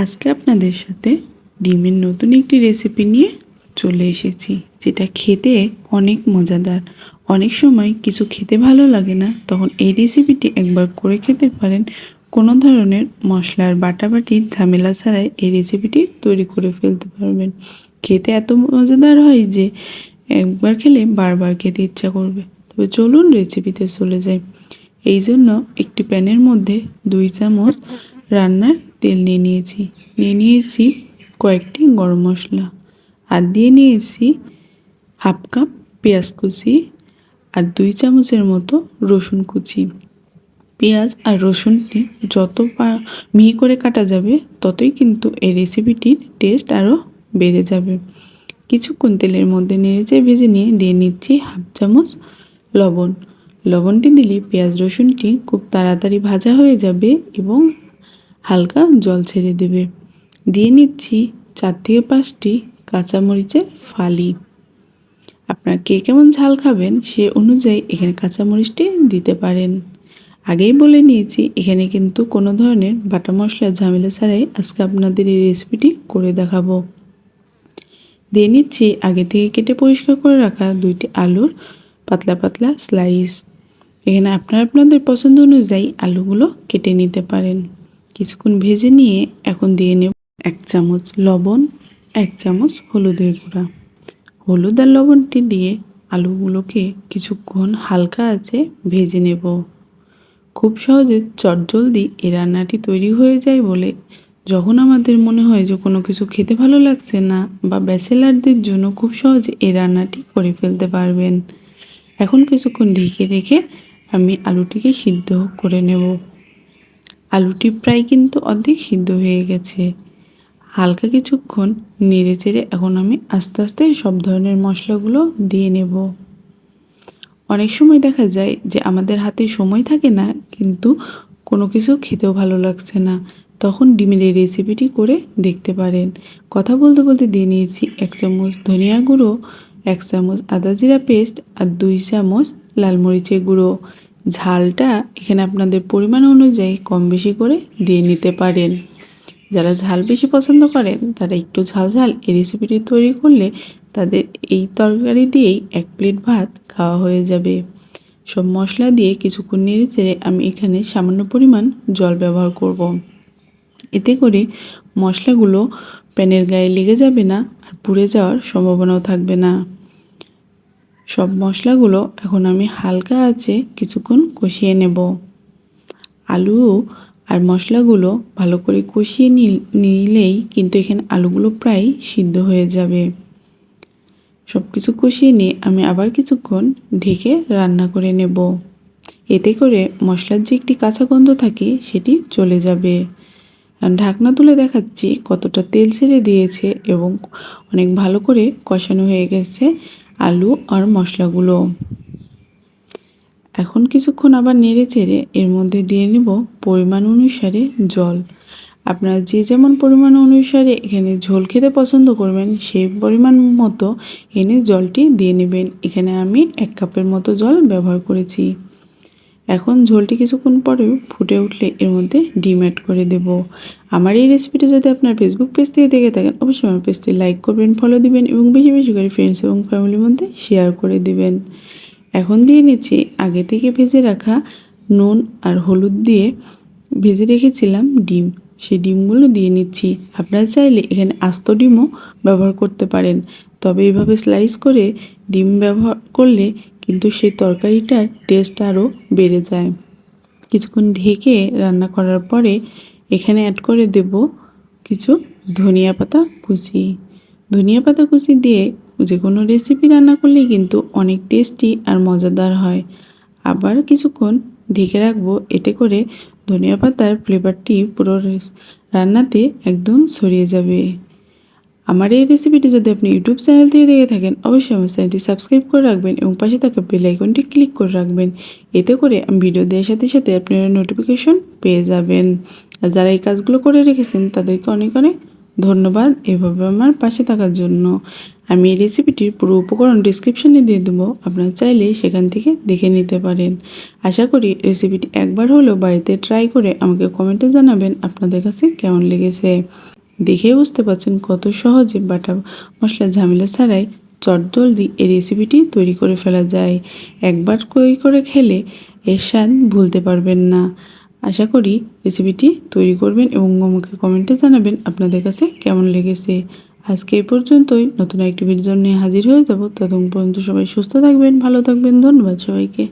আজকে আপনাদের সাথে ডিমের নতুন একটি রেসিপি নিয়ে চলে এসেছি, যেটা খেতে অনেক মজাদার। অনেক সময় কিছু খেতে ভালো লাগে না, তখন এই রেসিপিটি একবার করে খেতে পারেন। কোনো ধরনের মশলার বাটাবাটির ঝামেলা ছাড়াই এই রেসিপিটি তৈরি করে ফেলতে পারবেন। খেতে এত মজাদার হয় যে একবার খেলে বারবার খেতে ইচ্ছা করবে। তবে চলুন রেসিপিতে চলে যাই। এই জন্য একটি প্যানের মধ্যে দুই চামচ রান্নার তেল নিয়ে নিয়েছি। নিয়ে নিয়েছি কয়েকটি গরম মশলা। আর দিয়ে নিয়েছি হাফ কাপ পেঁয়াজ কুচি আর দুই চামচের মতো রসুন কুচি। পেঁয়াজ আর রসুনটি যত পা- মিহি করে কাটা যাবে, ততই কিন্তু এই রেসিপিটির টেস্ট আরও বেড়ে যাবে। কিছুক্ষণ তেলের মধ্যে নেড়েচে ভেজে নিয়ে দিয়ে নিচ্ছি হাফ চামচ লবণ। লবণটি দিলে পেঁয়াজ রসুনটি খুব তাড়াতাড়ি ভাজা হয়ে যাবে এবং হালকা জল ছেড়ে দেবে। দিয়ে নিচ্ছি চার থেকে পাঁচটি কাঁচামরিচের ফালি। আপনারা কে কেমন ঝাল খাবেন সে অনুযায়ী এখানে কাঁচামরিচটি দিতে পারেন। আগেই বলে নিয়েছি, এখানে কিন্তু কোনো ধরনের বাটা মশলার ঝামেলা ছাড়াই আজকে আপনাদের এই রেসিপিটি করে দেখাবো। দিয়ে নিচ্ছি আগে থেকে কেটে পরিষ্কার করে রাখা দুইটি আলুর পাতলা পাতলা স্লাইস এখানে আপনারা আপনাদের পছন্দ অনুযায়ী আলুগুলো কেটে নিতে পারেন। কিছুক্ষণ ভেজে নিয়ে এখন দিয়ে নেব এক চামচ লবণ, এক চামচ হলুদের গুঁড়া। হলুদ আর লবণটি দিয়ে আলুগুলোকে কিছুক্ষণ হালকা আছে ভেজে নেব। খুব সহজে চটজলদি এই রান্নাটি তৈরি হয়ে যায় বলে যখন আমাদের মনে হয় যে কোনো কিছু খেতে ভালো লাগছে না বা ব্যাচেলারদের জন্য খুব সহজে এই রান্নাটি করে ফেলতে পারবেন। এখন কিছুক্ষণ ঢেকে রেখে আমি আলুটিকে সিদ্ধ করে নেব। আলুটি প্রায় কিন্তু অর্ধেক সিদ্ধ হয়ে গেছে। হালকা কিছুক্ষণ নেড়ে চেড়ে এখন আমি আস্তে আস্তে সব ধরনের মশলাগুলো দিয়ে নেব। অনেক সময় দেখা যায় যে আমাদের হাতে সময় থাকে না, কিন্তু কোনো কিছু খেতেও ভালো লাগছে না। তখন ডিমের এই রেসিপিটি করে দেখতে পারেন। কথা বলতে বলতে দিয়ে নিয়েছি এক চামচ ধনিয়া গুঁড়ো, এক চামচ আদা জিরা পেস্ট আর দুই চামচ লাল মরিচের গুঁড়ো। ঝালটা এখানে আপনাদের পরিমাণ অনুযায়ী কম বেশি করে দিয়ে নিতে পারেন। যারা ঝাল বেশি পছন্দ করেন, তারা একটু ঝাল ঝাল এই রেসিপিটি তৈরি করলে তাদের এই তরকারি দিয়েই এক প্লেট ভাত খাওয়া হয়ে যাবে। সব মশলা দিয়ে কিছুক্ষণ নেড়ে চেড়ে আমি এখানে সামান্য পরিমাণ জল ব্যবহার করব। এতে করে মশলাগুলো প্যানের গায়ে লেগে যাবে না আর পুড়ে যাওয়ার সম্ভাবনাও থাকবে না। সব মশলাগুলো এখন আমি হালকা আছে কিছুক্ষণ কষিয়ে নেব। আলু আর মশলাগুলো ভালো করে কষিয়ে নিলেই কিন্তু এখানে আলুগুলো প্রায় সিদ্ধ হয়ে যাবে। সব কিছু কষিয়ে নিয়ে আমি আবার কিছুক্ষণ ঢেকে রান্না করে নেব। এতে করে মশলার যে একটি কাঁচা গন্ধ থাকে সেটি চলে যাবে। ঢাকনা তুলে দেখাচ্ছি কতটা তেল ছেড়ে দিয়েছে এবং অনেক ভালো করে কষানো হয়ে গেছে। আলু আর মশলাগুলো। এখন কিছুক্ষণ আবার নেড়ে চেড়ে এর মধ্যে দিয়ে নেব পরিমাণ অনুসারে জল। আপনারা যে যেমন পরিমাণ অনুসারে এখানে ঝোল খেতে পছন্দ করবেন, সেই পরিমাণ মতো এনে জলটি দিয়ে নেবেন। এখানে আমি এক কাপের মতো জল ব্যবহার করেছি। এখন ঝোলটি কিছুক্ষণ পরে ফুটে উঠলে এর মধ্যে ডিম অ্যাড করে দেব। আমার এই রেসিপিটি যদি আপনার ফেসবুক পেজ থেকে দেখে থাকেন, অবশ্যই আমার পেজটি লাইক করবেন ফলো দিবেন এবং বেশি বেশি করে ফ্রেন্ডস এবং ফ্যামিলির মধ্যে শেয়ার করে দিবেন। এখন দিয়ে নিচ্ছি আগে থেকে ভেজে রাখা নুন আর হলুদ দিয়ে ভেজে রেখেছিলাম ডিম। সেই ডিমগুলো দিয়ে নিচ্ছি। আপনারা চাইলে এখানে আস্ত ডিমও ব্যবহার করতে পারেন। তবে এভাবে স্লাইস করে ডিম ব্যবহার করলে কিন্তু সেই তরকারিটার টেস্ট আরও বেড়ে যায়। কিছুক্ষণ ঢেকে রান্না করার পরে এখানে অ্যাড করে দেব কিছু ধনিয়া পাতা কুচি। ধনিয়া পাতা কুচি দিয়ে যে কোনো রেসিপি রান্না করলেই কিন্তু অনেক টেস্টি আর মজাদার হয়। আবার কিছুক্ষণ ঢেকে রাখব এতে করে ধনিয়া পাতার ফ্লেভারটি পুরো রান্নাতে একদম ছড়িয়ে যাবে। আমার এই রেসিপিটি যদি আপনি ইউটিউব চ্যানেল থেকে দেখে থাকেন, অবশ্যই আমার চ্যানেলটি সাবস্ক্রাইব করে রাখবেন এবং পাশে থাকা বেল আইকনটি ক্লিক করে রাখবেন। এতে করে আমি ভিডিও দেওয়ার সাথে সাথে আপনারা নোটিফিকেশন পেয়ে যাবেন। আর যারা এই কাজগুলো করে রেখেছেন, তাদেরকে অনেক অনেক ধন্যবাদ এভাবে আমার পাশে থাকার জন্য। আমি এই রেসিপিটির পুরো উপকরণ ডিসক্রিপশনে দিয়ে দেবো, আপনারা চাইলে সেখান থেকে দেখে নিতে পারেন। আশা করি রেসিপিটি একবার হলেও বাড়িতে ট্রাই করে আমাকে কমেন্টে জানাবেন আপনাদের কাছে কেমন লেগেছে। দেখেই বুঝতে পারছেন কত সহজে বাটা মশলা ঝামেলা ছাড়াই চটজলদি এই রেসিপিটি তৈরি করে ফেলা যায়। একবার তৈরি করে খেলে এর স্বাদ ভুলতে পারবেন না। আশা করি রেসিপিটি তৈরি করবেন এবং আমাকে কমেন্টে জানাবেন আপনাদের কাছে কেমন লেগেছে। আজকে এই পর্যন্তই। নতুন একটি ভিডিও নিয়ে হাজির হয়ে যাব। ততক্ষণ পর্যন্ত সবাই সুস্থ থাকবেন, ভালো থাকবেন। ধন্যবাদ সবাইকে।